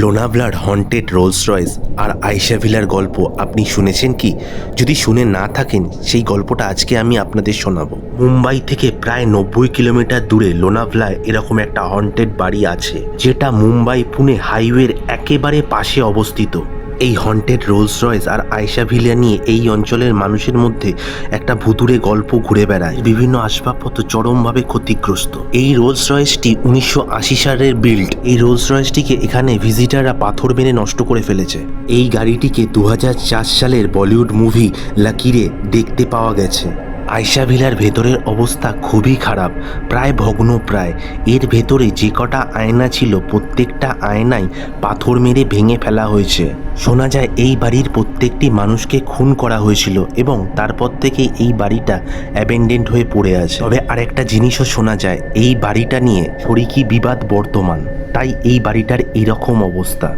লোনাভলার haunted Rolls Royce আর আয়শা ভিলার গল্প আপনি শুনেছেন কি? যদি শুনে না থাকেন, সেই গল্পটা আজকে আমি আপনাদের শোনাবো। মুম্বাই থেকে প্রায় নব্বই কিলোমিটার দূরে লোনাভলায় এরকম একটা হন্টেড বাড়ি আছে, যেটা মুম্বাই পুনে হাইওয়ের একেবারে পাশে অবস্থিত। এই হন্টেড রোলস রয়েস আর আয়সা ভিলিয়া নিয়ে এই অঞ্চলের মানুষের মধ্যে একটা ভুতুরে গল্প ঘুরে বেড়ায়। বিভিন্ন আসবাবপত্র চরমভাবে ক্ষতিগ্রস্ত। এই রোলস রয়েসটি উনিশশো আশি সালের বিল্ড এই রোলস রয়েসটিকে এখানে ভিজিটাররা পাথর মেরে নষ্ট করে ফেলেছে। এই গাড়িটিকে দু হাজার চার সালের বলিউড মুভি লাকিরে দেখতে পাওয়া গেছে। আয়শা ভিলার ভেতরের অবস্থা খুবই খারাপ, প্রায় ভগ্ন প্রায়। এর ভেতরে যে কটা আয়না ছিল, প্রত্যেকটা আয়নায় পাথর মেরে ভেঙে ফেলা হয়েছে। শোনা যায়, এই বাড়ির প্রত্যেকটি মানুষকে খুন করা হয়েছিল এবং তারপর থেকে এই বাড়িটা অ্যাবেন্ডেন্ট হয়ে পড়ে আছে। তবে আরেকটা জিনিসও শোনা যায়, এই বাড়িটা নিয়ে শরিকি বিবাদ বর্তমান। তাই এই বাড়িটার এরকম অবস্থা।